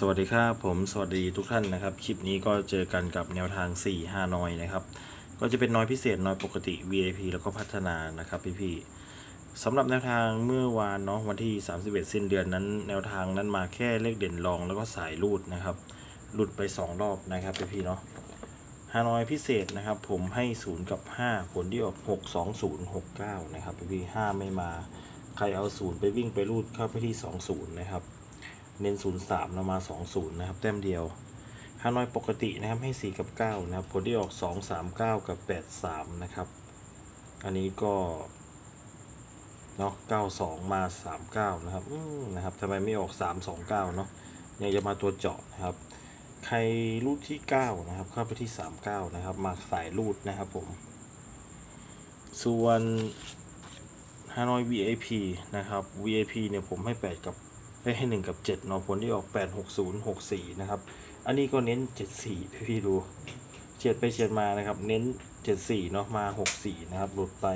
สวัสดีครับผมสวัสดีทุกท่านนะครับ คลิปนี้ก็เจอกันกับแนวทาง 4 5 นอยนะครับ ก็จะเป็นนอยพิเศษนอยปกติ VIP แล้วก็พัฒนานะครับพี่ๆสำหรับแนวทางเมื่อวานเนาะวันที่ 31 สิ้นเดือนนั้น แนวทางนั้นมาแค่เลขเด่นรองแล้วก็สายรูดนะครับหลุดไป 2 รอบนะครับพี่ๆเนาะฮานอยพิเศษนะครับ ผมให้ 0 กับ 5 ผลที่ออก6 2 0 6 9 นะครับพี่ๆ5ไม่มาใครเอา 0 ไปวิ่งไปรูดเข้าไปที่ 20 นะครับ เน้น 0 3แล้วมา 2 0 นะครับ แต้มเดียวฮานอยปกตินะครับให้ 4 กับ 9 นะครับผลที่ออก 2 3 9 กับ 8 3 นะครับ อันนี้ก็เนาะ92 มา 39 นะครับนะครับทำไมไม่ออก 3 2 9 เนาะยังจะมาตัวเจาะนะครับ ใครรูดที่ 9 นะครับ เข้าไปที่ 39 นะครับ มาสายรูดนะครับผม ส่วนฮานอย VIP นะครับ VIP เนี่ยผมให้ 8 กับ ให้ให้1กับ7เนาะผลที่ออก8 6 0 6 4นะครับ อันนี้ก็เน้น7 4พี่พี่ดูเฉียดไปเฉียดมานะครับ เน้น7 4เนาะมา6 4นะครับหลุดไป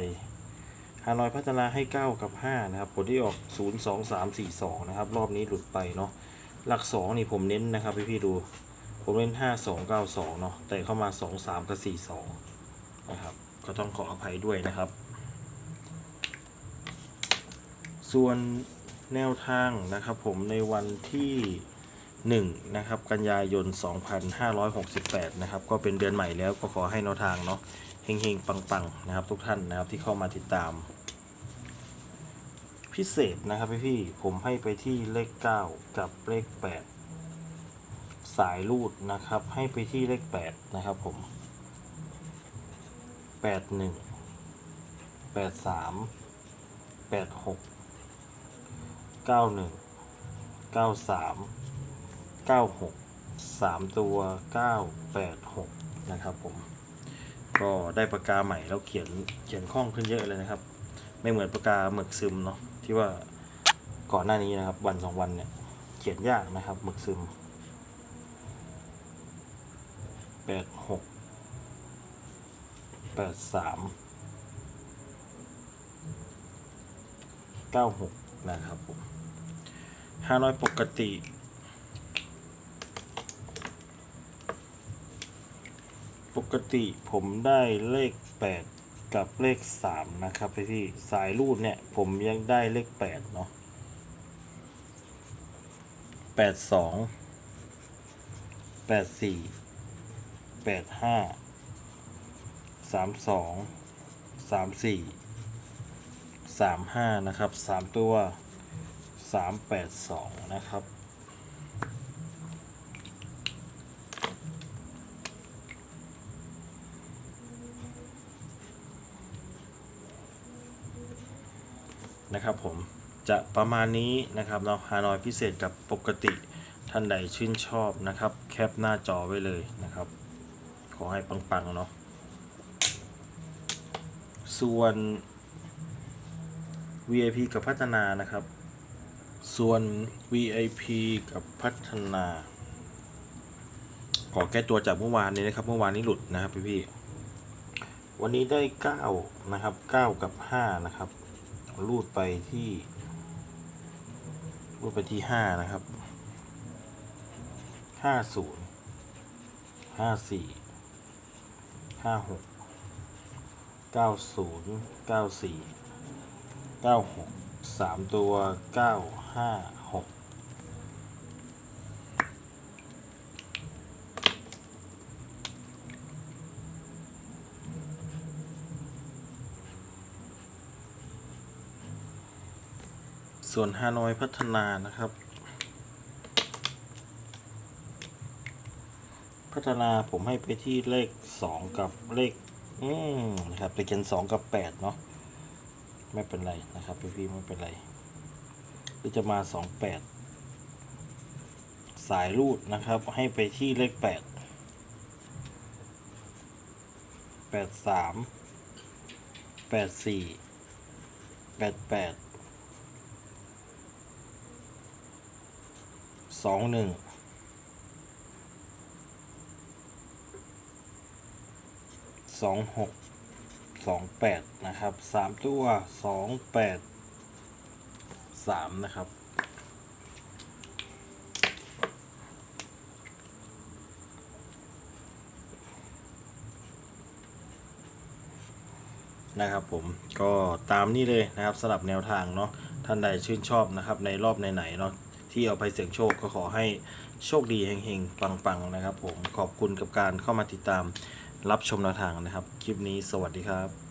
ฮานอยพัฒนาให้ 9 กับ 5 นะครับ ผลที่ออก 0 2 3 4 2 นะครับ รอบนี้หลุดไปเนาะหลัก 2 นี่ผมเน้นนะครับ พี่พี่ดู ผมเน้น 5 2 9 2 เนาะแต่เข้ามา 2 3 กับ 4 2 นะครับ ก็ต้องขออภัยด้วยนะครับ ส่วน แนวทางนะครับผมในวันที่1นะครับกันยายน 2568 นะครับ ก็เป็นเดือนใหม่แล้วก็ขอให้แนวทางเนาะเฮงๆ ปังๆ นะครับ ทุกท่านนะครับที่เข้ามาติดตาม พิเศษนะครับพี่ๆผมให้ไปที่เลข 9 กับเลข 8 สายรูดนะครับ ให้ไปที่เลข 8 นะครับผม 81 83 86 เก้าหนึ่งเก้าสามเก้าหกสามตัวเก้าแปดหกนะครับผม ก็ได้ปากกาใหม่แล้วเขียนเขียนคล่องขึ้นเยอะเลยนะครับ ไม่เหมือนปากกาหมึกซึมเนาะที่ว่าก่อนหน้านี้นะครับ วันสองวันเนี่ยเขียนยากนะครับหมึกซึมแปดหกแปดสามเก้าหก นะครับผมฮานอยปกติปกติผมได้เลข 8 กับเลข 3 นะครับพี่ที่สายรูดเนี่ย ผมยังได้เลข 8 เนาะ8 2 8 4 8 5 3 2 3 4 3 5นะครับ3ตัวสามแปดสองนะครับนะครับผมจะประมาณนี้นะครับเนาะฮานอยพิเศษกับปกติท่านใดชื่นชอบนะครับ แคปหน้าจอไว้เลยนะครับ ขอให้ปังๆเนาะส่วน VIP กับพัฒนานะครับ ส่วน VIP กับพัฒนา ขอแก้ตัวจากเมื่อวานนี้นะครับ เมื่อวานนี้หลุดนะครับพี่พี่วันนี้ได้9นะครับ9กับ5นะครับรูดไปที่รูดไปที่5นะครับ 50 54 56 90 94 96 3ตัว956ส่วนฮานอยพัฒนานะครับ พัฒนาผมให้ไปที่เลข 2 กับเลข อืมนะครับไปเขียน2กับ8เนาะ ไม่เป็นไรนะครับพี่พี่ๆไม่เป็นไรหรือจะมาสองแปดสายรูดนะครับ ให้ไปที่เลข 28 นะครับ 3 ตัว 28 3 นะครับ นะครับผมก็ตามนี้เลยนะครับสลับแนวทางเนาะท่านใดชื่นชอบนะครับในรอบไหนๆเนาะที่เอาไปเสี่ยงโชคก็ขอให้โชคดีเฮงๆ ปังๆ นะครับผมขอบคุณกับการเข้ามาติดตาม รับชมนวทางนะครับ คลิปนี้สวัสดีครับ